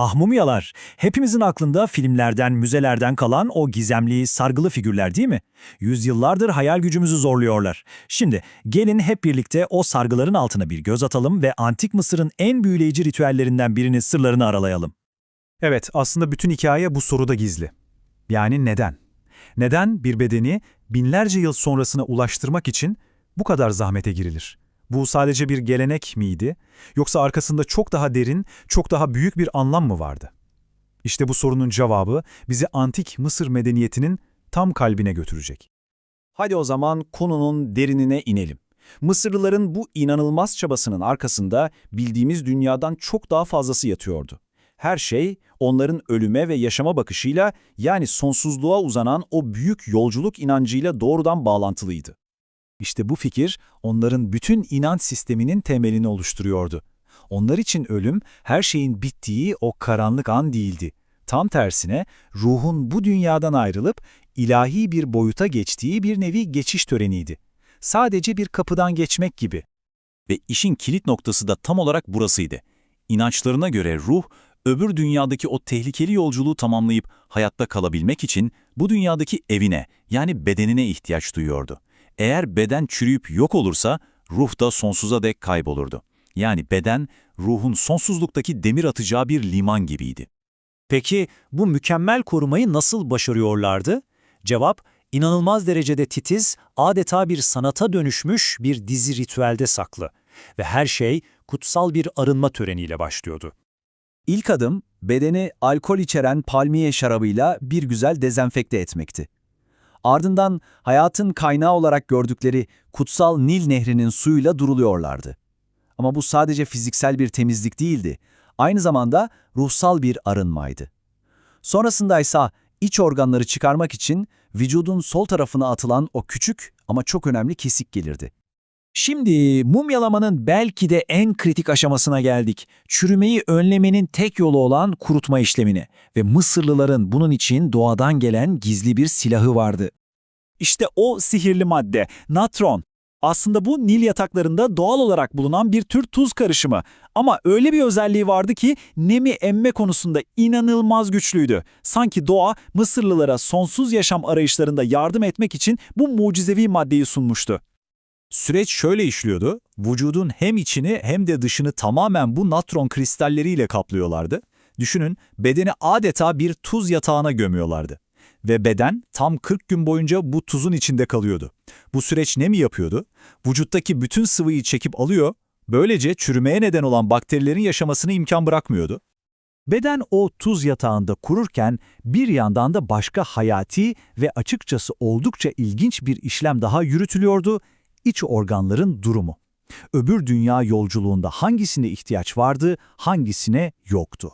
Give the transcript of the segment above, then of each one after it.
Ah mumyalar, hepimizin aklında filmlerden, müzelerden kalan o gizemli, sargılı figürler değil mi? Yüzyıllardır hayal gücümüzü zorluyorlar. Şimdi gelin hep birlikte o sargıların altına bir göz atalım ve Antik Mısır'ın en büyüleyici ritüellerinden birinin sırlarını aralayalım. Evet, aslında bütün hikaye bu soruda gizli. Yani neden? Neden bir bedeni binlerce yıl sonrasına ulaştırmak için bu kadar zahmete girilir? Bu sadece bir gelenek miydi? Yoksa arkasında çok daha derin, çok daha büyük bir anlam mı vardı? İşte bu sorunun cevabı bizi antik Mısır medeniyetinin tam kalbine götürecek. Hadi o zaman konunun derinine inelim. Mısırlıların bu inanılmaz çabasının arkasında bildiğimiz dünyadan çok daha fazlası yatıyordu. Her şey onların ölüme ve yaşama bakışıyla yani sonsuzluğa uzanan o büyük yolculuk inancıyla doğrudan bağlantılıydı. İşte bu fikir onların bütün inanç sisteminin temelini oluşturuyordu. Onlar için ölüm her şeyin bittiği o karanlık an değildi. Tam tersine ruhun bu dünyadan ayrılıp ilahi bir boyuta geçtiği bir nevi geçiş töreniydi. Sadece bir kapıdan geçmek gibi. Ve işin kilit noktası da tam olarak burasıydı. İnançlarına göre ruh, öbür dünyadaki o tehlikeli yolculuğu tamamlayıp hayatta kalabilmek için bu dünyadaki evine yani bedenine ihtiyaç duyuyordu. Eğer beden çürüyüp yok olursa ruh da sonsuza dek kaybolurdu. Yani beden, ruhun sonsuzluktaki demir atacağı bir liman gibiydi. Peki bu mükemmel korumayı nasıl başarıyorlardı? Cevap, inanılmaz derecede titiz, adeta bir sanata dönüşmüş bir dizi ritüelde saklı. Ve her şey kutsal bir arınma töreniyle başlıyordu. İlk adım, bedeni alkol içeren palmiye şarabıyla bir güzel dezenfekte etmekti. Ardından hayatın kaynağı olarak gördükleri kutsal Nil nehrinin suyuyla duruluyorlardı. Ama bu sadece fiziksel bir temizlik değildi, aynı zamanda ruhsal bir arınmaydı. Sonrasında ise iç organları çıkarmak için vücudun sol tarafına atılan o küçük ama çok önemli kesik gelirdi. Şimdi mumyalamanın belki de en kritik aşamasına geldik. Çürümeyi önlemenin tek yolu olan kurutma işlemine ve Mısırlıların bunun için doğadan gelen gizli bir silahı vardı. İşte o sihirli madde, natron. Aslında bu Nil yataklarında doğal olarak bulunan bir tür tuz karışımı. Ama öyle bir özelliği vardı ki nemi emme konusunda inanılmaz güçlüydü. Sanki doğa Mısırlılara sonsuz yaşam arayışlarında yardım etmek için bu mucizevi maddeyi sunmuştu. Süreç şöyle işliyordu, vücudun hem içini hem de dışını tamamen bu natron kristalleriyle kaplıyorlardı. Düşünün, bedeni adeta bir tuz yatağına gömüyorlardı. Ve beden tam 40 gün boyunca bu tuzun içinde kalıyordu. Bu süreç ne mi yapıyordu? Vücuttaki bütün sıvıyı çekip alıyor, böylece çürümeye neden olan bakterilerin yaşamasına imkan bırakmıyordu. Beden o tuz yatağında kururken bir yandan da başka hayati ve açıkçası oldukça ilginç bir işlem daha yürütülüyordu, iç organların durumu. Öbür dünya yolculuğunda hangisine ihtiyaç vardı, hangisine yoktu.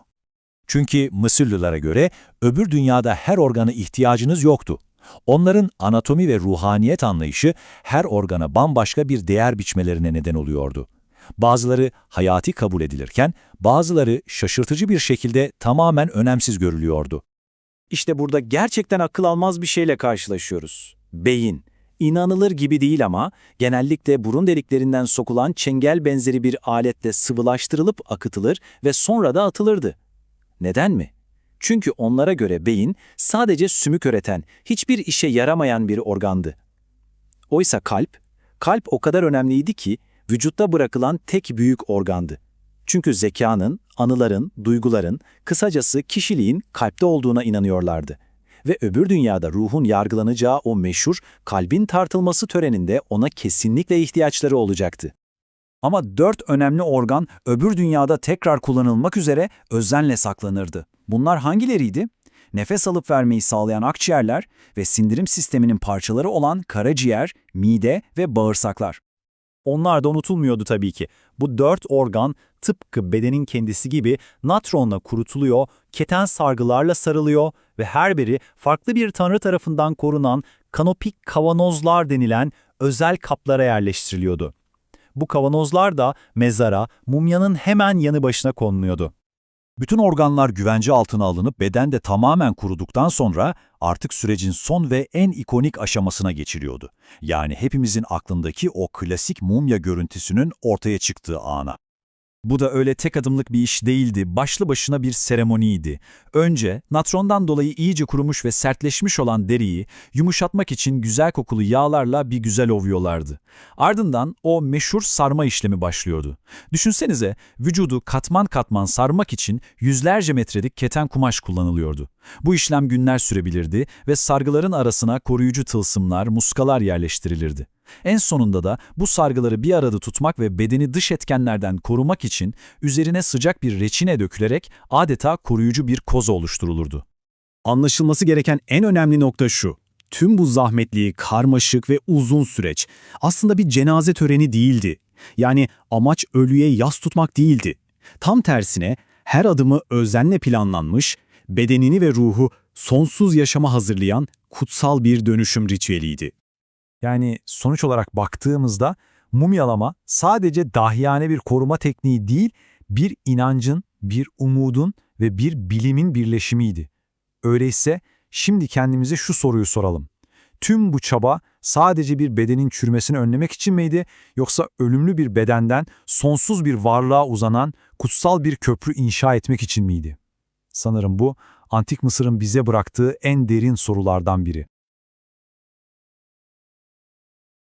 Çünkü Mısırlılara göre öbür dünyada her organa ihtiyacınız yoktu. Onların anatomi ve ruhaniyet anlayışı her organa bambaşka bir değer biçmelerine neden oluyordu. Bazıları hayati kabul edilirken bazıları şaşırtıcı bir şekilde tamamen önemsiz görülüyordu. İşte burada gerçekten akıl almaz bir şeyle karşılaşıyoruz. Beyin. İnanılır gibi değil ama genellikle burun deliklerinden sokulan çengel benzeri bir aletle sıvılaştırılıp akıtılır ve sonra da atılırdı. Neden mi? Çünkü onlara göre beyin sadece sümük üreten, hiçbir işe yaramayan bir organdı. Oysa kalp, kalp o kadar önemliydi ki vücutta bırakılan tek büyük organdı. Çünkü zekanın, anıların, duyguların, kısacası kişiliğin kalpte olduğuna inanıyorlardı. Ve öbür dünyada ruhun yargılanacağı o meşhur kalbin tartılması töreninde ona kesinlikle ihtiyaçları olacaktı. Ama dört önemli organ öbür dünyada tekrar kullanılmak üzere özenle saklanırdı. Bunlar hangileriydi? Nefes alıp vermeyi sağlayan akciğerler ve sindirim sisteminin parçaları olan karaciğer, mide ve bağırsaklar. Onlar da unutulmuyordu tabii ki. Bu dört organ tıpkı bedenin kendisi gibi natronla kurutuluyor, keten sargılarla sarılıyor ve her biri farklı bir tanrı tarafından korunan kanopik kavanozlar denilen özel kaplara yerleştiriliyordu. Bu kavanozlar da mezara, mumyanın hemen yanı başına konuluyordu. Bütün organlar güvence altına alınıp beden de tamamen kuruduktan sonra artık sürecin son ve en ikonik aşamasına geçiliyordu. Yani hepimizin aklındaki o klasik mumya görüntüsünün ortaya çıktığı ana. Bu da öyle tek adımlık bir iş değildi, başlı başına bir seremoniydi. Önce natrondan dolayı iyice kurumuş ve sertleşmiş olan deriyi yumuşatmak için güzel kokulu yağlarla bir güzel ovuyorlardı. Ardından o meşhur sarma işlemi başlıyordu. Düşünsenize vücudu katman katman sarmak için yüzlerce metrelik keten kumaş kullanılıyordu. Bu işlem günler sürebilirdi ve sargıların arasına koruyucu tılsımlar, muskalar yerleştirilirdi. En sonunda da bu sargıları bir arada tutmak ve bedeni dış etkenlerden korumak için üzerine sıcak bir reçine dökülerek adeta koruyucu bir koza oluşturulurdu. Anlaşılması gereken en önemli nokta şu. Tüm bu zahmetli, karmaşık ve uzun süreç aslında bir cenaze töreni değildi. Yani amaç ölüye yas tutmak değildi. Tam tersine her adımı özenle planlanmış, bedenini ve ruhu sonsuz yaşama hazırlayan kutsal bir dönüşüm ritüeliydi. Yani sonuç olarak baktığımızda mumyalama sadece dahiyane bir koruma tekniği değil, bir inancın, bir umudun ve bir bilimin birleşimiydi. Öyleyse şimdi kendimize şu soruyu soralım. Tüm bu çaba sadece bir bedenin çürümesini önlemek için miydi yoksa ölümlü bir bedenden sonsuz bir varlığa uzanan kutsal bir köprü inşa etmek için miydi? Sanırım bu Antik Mısır'ın bize bıraktığı en derin sorulardan biri.